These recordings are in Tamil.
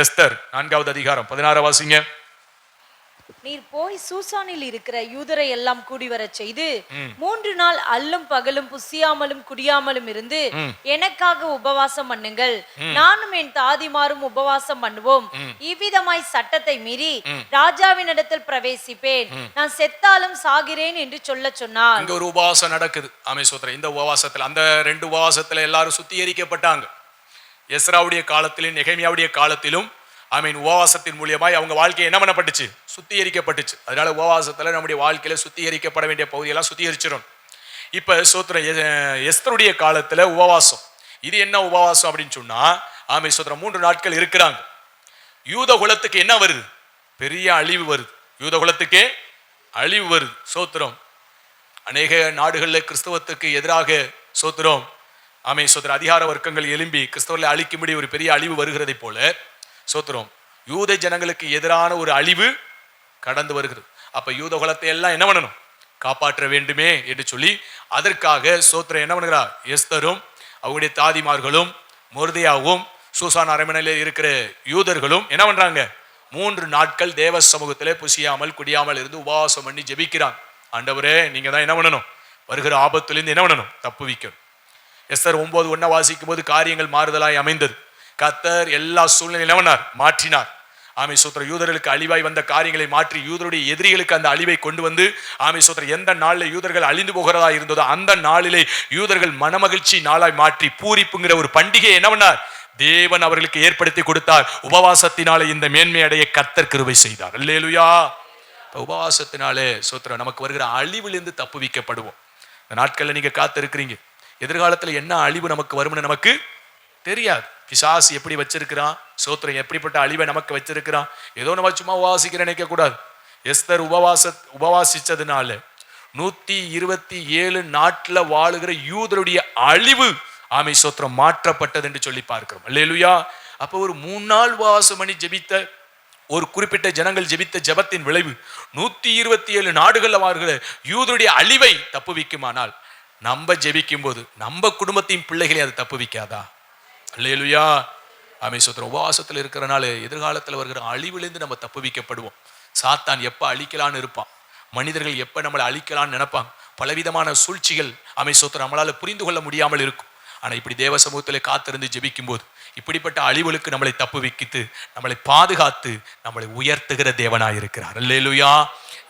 எஸ்தர் நான்காவது அதிகாரம் பதினாறு வாசிங்க. நீர் போய் சூசானில் இருக்கிற யூதரை எல்லாம் கூடி வரச் செய்து மூன்று நாள் அல்லும் பகலும் புசியாமலும் குடியாமலும் இருந்து எனக்காக உபவாசம் பண்ணுங்கள். நானும் என் தாதிமாரும் உபவாசம் பண்ணுவோம். இவ்விதமாய் சட்டத்தை மீறி ராஜாவினிடத்தில் பிரவேசிப்பேன். நான் செத்தாலும் சாகிறேன் என்று சொல்ல சொன்னார். இங்க ஒரு உபவாசம் நடக்குது ஆமே சோத்திரம் இந்த உபவாசத்துல. அந்த ரெண்டு உபவாசத்துல எல்லாரும் சுத்திகரிக்கப்பட்டாங்க. எஸ்ராவுடைய காலத்திலும் நெகமியாவுடைய காலத்திலும் ஐ மீன் உபவாசத்தின் மூலியமாய் அவங்க வாழ்க்கை என்ன பண்ணப்பட்டுச்சு? சுத்திகரிக்கப்பட்டுச்சு. அதனால உபவாசத்தில் நம்முடைய வாழ்க்கையில சுத்திகரிக்கப்பட வேண்டிய பகுதியெல்லாம் சுத்திகரிச்சிடும் இப்போ சோத்திரம் எஸ்தருடைய காலத்தில் உபவாசம். இது என்ன உபவாசம் அப்படின்னு சொன்னால் ஆமை சோத்திரம் மூன்று நாட்கள் இருக்கிறாங்க. யூத குலத்துக்கு என்ன வருது? பெரிய அழிவு வருது. யூத குலத்துக்கே அழிவு வருது. சோத்திரம் அநேக நாடுகளில் கிறிஸ்தவத்துக்கு எதிராக சோத்திரம் ஆமை சோத்திர அதிகார வர்க்கங்கள் எழும்பி கிறிஸ்தவர்களை அழிக்கும்படி ஒரு பெரிய அழிவு வருகிறதை போல சோத்திரம். யூத ஜனங்களுக்கு எதிரான ஒரு அழிவு கடந்து வருகிறது. அப்ப யூத குலத்தை எல்லாம் என்ன பண்ணணும்? காப்பாற்ற வேண்டுமே என்று சொல்லி அதற்காக சோத்திரம் என்ன பண்ணுகிறா எஸ்தரும் அவங்களுடைய தாதிமார்களும் மொர்தியாவும் சூசான் அரமனையில் இருக்கிற யூதர்களும் என்ன பண்றாங்க? மூன்று நாட்கள் தேவ சமூகத்திலே புசியாமல் குடியாமல் இருந்து உபவாசம் பண்ணி ஜெபிக்கிறான் ஆண்டவரே நீங்க தான் என்ன பண்ணணும்? வருகிற ஆபத்துலேருந்து என்ன பண்ணணும்? தப்புவிக்கணும். எஸ்தர் ஒன்பது ஒன்னா வாசிக்கும் போது காரியங்கள் மாறுதலாய் அமைந்தது. கத்தர் எல்லா சூழ்நிலையும் மாற்றினார். ஆமை சூத்திர யூதர்களுக்கு அழிவாய் வந்த காரியங்களை மாற்றி யூதருடைய எதிரிகளுக்கு அந்த அழிவை கொண்டு வந்து ஆமை சூத்திர எந்த நாளில் யூதர்கள் அழிந்து போகிறதா இருந்ததோ அந்த நாளிலே யூதர்கள் மனமகிழ்ச்சி நாளாய் மாற்றி பூரிப்புங்கிற ஒரு பண்டிகையை என்னவனார் தேவன் அவர்களுக்கு ஏற்படுத்தி கொடுத்தார். உபவாசத்தினாலே இந்த மேன்மை அடைய கத்தர் கிருவை செய்தார். அல்லேலுயா. உபவாசத்தினாலே சோத்திரம் நமக்கு வருகிற அழிவிலிருந்து தப்புவிக்கப்படுவோம். இந்த நாட்களில் நீங்கள் காத்திருக்கிறீங்க. எதிர்காலத்தில் என்ன அழிவு நமக்கு வரும்னு நமக்கு தெரியாது. பிசாசு எப்படி வச்சிருக்கிறான்? சோத்திரம் எப்படிப்பட்ட அழிவை நமக்கு வச்சிருக்கிறான்? ஏதோ நம்ம சும்மா உபவாசிக்கிற நினைக்க கூடாது எஸ்தர் உபவாச உபவாசிச்சதுனால நூத்தி இருபத்தி ஏழு நாட்டில் வாழுகிற யூதருடைய அழிவு ஆமை சோத்திரம் மாற்றப்பட்டது என்று சொல்லி பார்க்கிறோம். அல்லேலுயா. அப்போ ஒரு மூணு நாள் உபவாசம் பண்ணி ஜெபித்த ஒரு குறிப்பிட்ட ஜனங்கள் ஜெபித்த ஜெபத்தின் விளைவு நூத்தி இருபத்தி ஏழு நாடுகள்ல வாழ்கிற யூதருடைய அழிவை தப்புவிக்குமானால் நம்ம ஜெபிக்கும் போது நம்ம குடும்பத்தின் பிள்ளைகளை அது தப்புவிக்காதா? அல்லேலுயா. ஆமை சோத்திர உபவாசத்தில் இருக்கிறனால எதிர்காலத்தில் வருகிற அழிவிலிருந்து நம்ம தப்பு வைக்கப்படுவோம் சாத்தான் எப்போ அழிக்கலான்னு இருப்பான். மனிதர்கள் எப்போ நம்மளை அழிக்கலான்னு நினைப்பாங்க. பலவிதமான சூழ்ச்சிகள் அமை சோத்திரம் நம்மளால் புரிந்து கொள்ள முடியாமல் இருக்கும். ஆனால் இப்படி தேவ சமூகத்தில் காத்திருந்து ஜெபிக்கும் போது இப்படிப்பட்ட அழிவுகளுக்கு நம்மளை தப்பு வைக்கித்து நம்மளை பாதுகாத்து நம்மளை உயர்த்துகிற தேவனாக இருக்கிறார் அல்லேலுயா.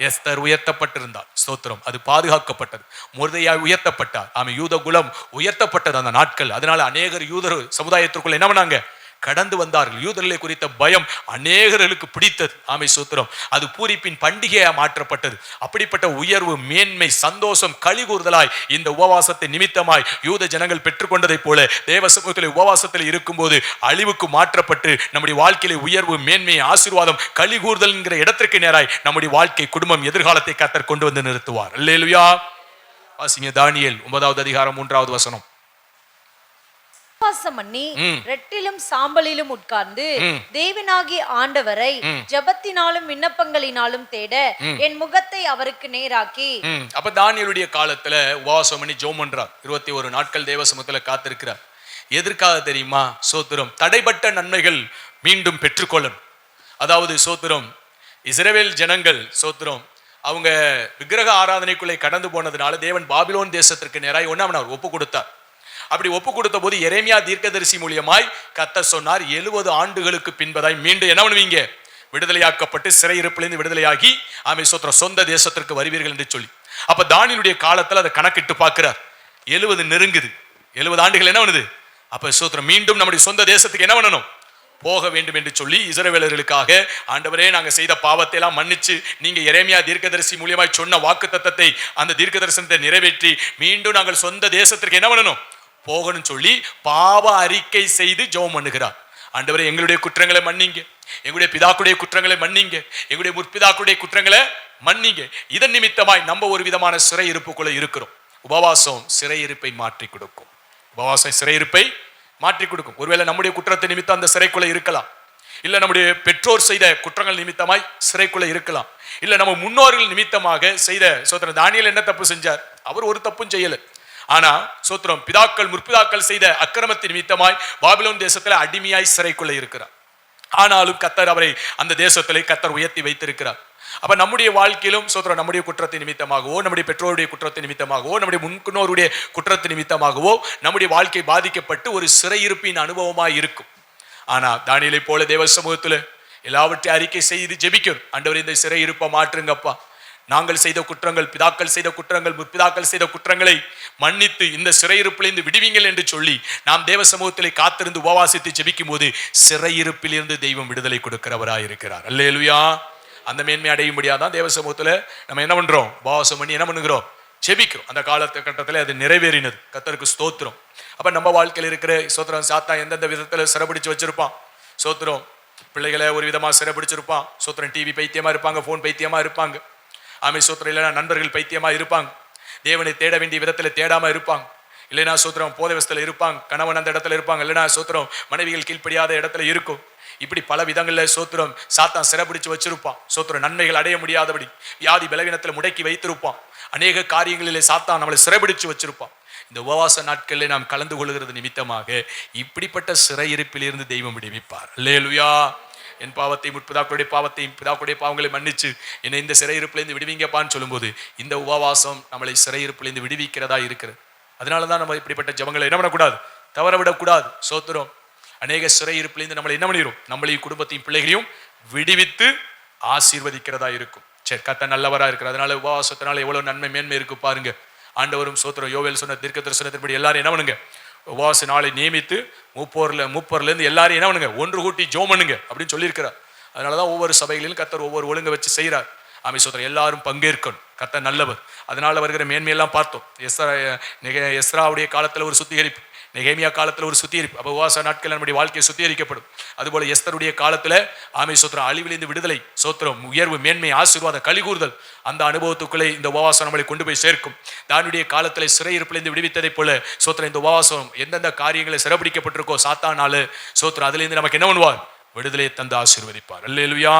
எஸ்தர் உயர்த்தப்பட்டிருந்தார். ஸ்தோத்திரம். அது பாதுகாக்கப்பட்டது. முருதையாய் உயர்த்தப்பட்டார். ஆமை யூத குலம் உயர்த்தப்பட்டது அந்த நாட்கள். அதனால அநேகர் யூதர் சமுதாயத்திற்குள்ள என்ன பண்ணாங்க? கடந்து வந்தார்கள். யூதர்களை குறித்த பயம் அநேகர்களுக்கு பிடித்தது. ஆமை சூத்திரம். அது பூரிப்பின் பண்டிகையாக மாற்றப்பட்டது. அப்படிப்பட்ட உயர்வு மேன்மை சந்தோஷம் களி கூறுதலாய் இந்த உபவாசத்தை நிமித்தமாய் யூத ஜனங்கள் பெற்றுக்கொண்டதைப் போல தேவ சமூகத்தில் உபவாசத்தில் இருக்கும்போது அழிவுக்கு மாற்றப்பட்டு நம்முடைய வாழ்க்கையில உயர்வு மேன்மை ஆசீர்வாதம் களி கூறுதல் என்கிற இடத்திற்கு நேராய் நம்முடைய வாழ்க்கை குடும்பம் எதிர்காலத்தை கத்தர் கொண்டு வந்து நிறுத்துவார். இல்லையா வாசிங்க தானியல் ஒன்பதாவது அதிகாரம் மூன்றாவது வசனம். உபவாசம் பண்ணி. ரெட்டிலும் சாம்பலிலும் உட்கார்ந்து. தேவனாகி ஆண்டவரை. ஜபத்தினாலும் விண்ணப்பங்களினாலும் தேட என் முகத்தை அவருக்கு நேராக்கி அப்ப தானியலுடைய காலத்துல உபவாசம் பண்ணி ஜோம் பண்றார். இருபத்தி ஒரு நாட்கள் தேவ சமூகத்துல காத்திருக்கிறார். எதற்காக தெரியுமா? சோத்திரம். தடைப்பட்ட நன்மைகள் மீண்டும் பெற்றுக்கொள்ளணும். அதாவது சோத்திரம் இஸ்ரவேல் ஜனங்கள் சோத்திரம் அவங்க விக்கிரக ஆராதனைக்குள்ளே கடந்து போனதுனால தேவன் பாபிலோன் தேசத்திற்கு நேராய் ஒன்னாமனார் ஒப்பு கொடுத்தார். அப்படி ஒப்பு கொடுத்த போது எரேமியா தீர்க்கதரிசி மூலியமாய் கத்த சொன்னார் எழுபது ஆண்டுகளுக்கு பின்பதாய் மீண்டும் என்ன பண்ணுவீங்க? விடுதலையாக்கப்பட்டு சிறையிருப்பிலிருந்து விடுதலையாகி ஆமை சோத்திரம் சொந்த தேசத்திற்கு வருவீர்கள் என்று சொல்லி. அப்ப தானியனுடைய காலத்தில் அதை கணக்கிட்டு பார்க்கிறார். எழுபது நெருங்குது. எழுபது ஆண்டுகள் என்ன பண்ணுது? அப்ப சோத்திரம் மீண்டும் நம்முடைய சொந்த தேசத்துக்கு என்ன பண்ணணும்? போக வேண்டும் என்று சொல்லி இசரவேலர்களுக்காக ஆண்டவரே நாங்கள் செய்த பாவத்தை எல்லாம் மன்னிச்சு நீங்க இறைமையா தீர்க்கதரிசி மூலியமாய் சொன்ன வாக்கு தத்தத்தை அந்த தீர்க்க தரிசனத்தை நிறைவேற்றி மீண்டும் நாங்கள் சொந்த தேசத்திற்கு என்ன பண்ணணும்? போகணும்னு சொல்லி பாவ அறிக்கை செய்து ஜெபம் பண்ணுகிறார். ஆண்டவரே எங்களுடைய குற்றங்களை மன்னிங்க. எங்களுடைய பிதாக்குடைய குற்றங்களை மன்னிங்க. எங்களுடைய முற்பிதாக்குடைய குற்றங்களை மன்னிங்க. இதன் நிமித்தமாய் நம்ம ஒரு விதமான சிறை இருப்புக்குள்ள இருக்கிறோம். உபவாசம் சிறையிருப்பை மாற்றி கொடுக்கும். உபவாசம் சிறையிருப்பை மாற்றி கொடுக்கும். ஒருவேளை நம்முடைய குற்றத்தை நிமித்தம் அந்த சிறைக்குள்ள இருக்கலாம். இல்ல நம்முடைய பெற்றோர் செய்த குற்றங்கள் நிமித்தமாய் சிறைக்குள்ள இருக்கலாம். இல்ல நம்ம முன்னோர்கள் நிமித்தமாக செய்த சோதனை. தானியல் என்ன தப்பு செஞ்சார்? அவர் ஒரு தப்பும் செய்யல. ஆனா சோத்திரம் பிதாக்கள் முற்பிதாக்கள் செய்த அக்கிரமத்தின் நிமித்தமாய் பாபிலோன் தேசத்துல அடிமையாய் சிறைக்குள்ள இருக்கிறார். ஆனாலும் கத்தர் அவரை அந்த தேசத்திலே கத்தர் உயர்த்தி வைத்திருக்கிறார். அப்ப நம்முடைய வாழ்க்கையிலும் சோத்திரம் நம்முடைய குற்றத்தின் நிமித்தமாகவோ நம்முடைய பெற்றோருடைய குற்றத்தின் நிமித்தமாகவோ நம்முடைய முன்குனோருடைய குற்றத்தின் நிமித்தமாகவோ நம்முடைய வாழ்க்கை பாதிக்கப்பட்டு ஒரு சிறையிருப்பின் அனுபவமாய் இருக்கும். ஆனா தானியலை போல தேவ சமூகத்துல எல்லாவற்றையும் அறிக்கை செய்து ஜெபிக்கணும் ஆண்டவர் இந்த சிறையிருப்பை மாற்றுங்கப்பா. நாங்கள் செய்த குற்றங்கள் பிதாக்கள் செய்த குற்றங்கள் முற்பிதாக்கள் செய்த குற்றங்களை மன்னித்து இந்த சிறையிருப்பிலிருந்து விடுவீங்கள் என்று சொல்லி நாம் தேவ சமூகத்திலே காத்திருந்து உபவாசித்து ஜெபிக்கும் போது சிறையிருப்பிலிருந்து தெய்வம் விடுதலை கொடுக்கிறவராக இருக்கிறார் அல்லேலுயா. அந்த மேன்மை அடையும்படியாதான் தேவ சமூகத்தில் நம்ம என்ன பண்றோம்? உபவாசம் பண்ணி என்ன பண்ணுகிறோம்? ஜெபிக்கிறோம். அந்த காலத்து கட்டத்தில் அது நிறைவேறினது. கத்தருக்கு ஸ்தோத்திரம். அப்போ நம்ம வாழ்க்கையில் இருக்கிற ஸ்தோத்திரம் சாத்தா எந்தெந்த விதத்தில் சிறப்பிடிச்சு வச்சிருப்பான்? ஸ்தோத்திரம். பிள்ளைகளை ஒரு விதமாக சிறப்பிடிச்சிருப்பான் சோத்திரம் டிவி பைத்தியமாக இருப்பாங்க ஃபோன் பைத்தியமாக இருப்பாங்க. ஆமை சோத்திரம் இல்லைன்னா நண்பர்கள் பைத்தியமாக இருப்பாங்க. தேவனை தேட வேண்டிய விதத்தில் தேடாம இருப்பாங்க. இல்லைனா சூத்திரம் போதை இருப்பாங்க. கணவன் அந்த இடத்துல இருப்பாங்க. இல்லைனா சூத்திரம் மனைவிகள் கீழ்ப்படியாத இடத்துல இருக்கும். இப்படி பல விதங்களில் சோத்திரம் சாத்தான் சிறப்பிடிச்சு வச்சிருப்பான். சோத்திரம் நன்மைகள் அடைய முடியாதபடி வியாதி பலவீனத்தில் முடக்கி வைத்திருப்பான். அநேக காரியங்களிலே சாத்தான் நம்மளை சிறப்பிடிச்சு வச்சிருப்பான். இந்த உபவாச நாட்களில் நாம் கலந்து கொள்கிறது நிமித்தமாக இப்படிப்பட்ட சிறையிருப்பிலிருந்து தெய்வம் விடுவிப்பார். அல்லேலுயா. என் பாவத்தை முற்பிதாக்களுடைய பாவத்தையும் பிதாக்களுடைய பாவங்களை மன்னிச்சு என்னை இந்த சிறையிருப்பிலேருந்து விடுவீங்கப்பான்னு சொல்லும்போது இந்த உபவாசம் நம்மளை சிறையிருப்பிலேருந்து விடுவிக்கிறதா இருக்கிறது. அதனால தான் நம்ம இப்படிப்பட்ட ஜபங்களை என்ன பண்ணக்கூடாது? தவற விடக்கூடாது சோத்திரம். அநேக சிறையிருப்பிலேருந்து நம்மளை என்ன பண்ணிடும் நம்மளையும் குடும்பத்தையும் பிள்ளைகளையும் விடுவித்து ஆசீர்வதிக்கிறதா இருக்கும். சரி கத்த நல்லவரா இருக்கிற அதனால உபவாசத்தினால எவ்வளவு நன்மை மேன்மை இருக்கு பாருங்க. ஆண்டவரும் சோத்திரம். யோவேல் சொன்ன தீர்க்க தரிசனத்தின்படி எல்லாரும் என்ன பண்ணுங்க? உபவாச நாளை நியமித்து மூப்போர்ல மூப்பர்லேருந்து எல்லாரும் என்ன பண்ணுங்க? ஒன்று கூட்டி ஜோம் பண்ணுங்க அப்படின்னு சொல்லியிருக்கிறார். அதனாலதான் ஒவ்வொரு சபைகளிலும் கத்தர் ஒவ்வொரு ஒழுங்கை வச்சு செய்கிறார். அமைச்சர் எல்லாரும் பங்கேற்கணும். கத்த நல்லவர். அதனால் வருகிற மேன்மையெல்லாம் பார்த்தோம். எஸ்ரா எஸ்ராவுடைய காலத்தில் ஒரு சுத்திகரிப்பு. நெகேமியா காலத்தில் ஒரு சுத்திகரிப்பு அப்போ உவாச நாட்கள் நம்முடைய வாழ்க்கையை சுத்திகரிக்கப்படும். அதுபோல எஸ்தருடைய காலத்தில் ஆமை சோத்திரம் அழிவிலிருந்து விடுதலை சோத்திரம் உயர்வு மேன்மை ஆசீர்வாதம் கலிகூறுதல் அந்த அனுபவத்துக்குள்ளே இந்த உபவாசம் நம்மளை கொண்டு போய் சேர்க்கும். தானுடைய காலத்தில் சிறையிருப்பிலிருந்து விடுவித்ததைப் போல சோத்திரம் இந்த உபவாசம் எந்தெந்த காரியங்களை சிறப்பிடிக்கப்பட்டிருக்கோ சாத்தானாலு சோத்திரம் அதுலேருந்து நமக்கு என்ன பண்ணுவார்? விடுதலையை தந்து ஆசீர்வதிப்பார். அல்லேலுயா.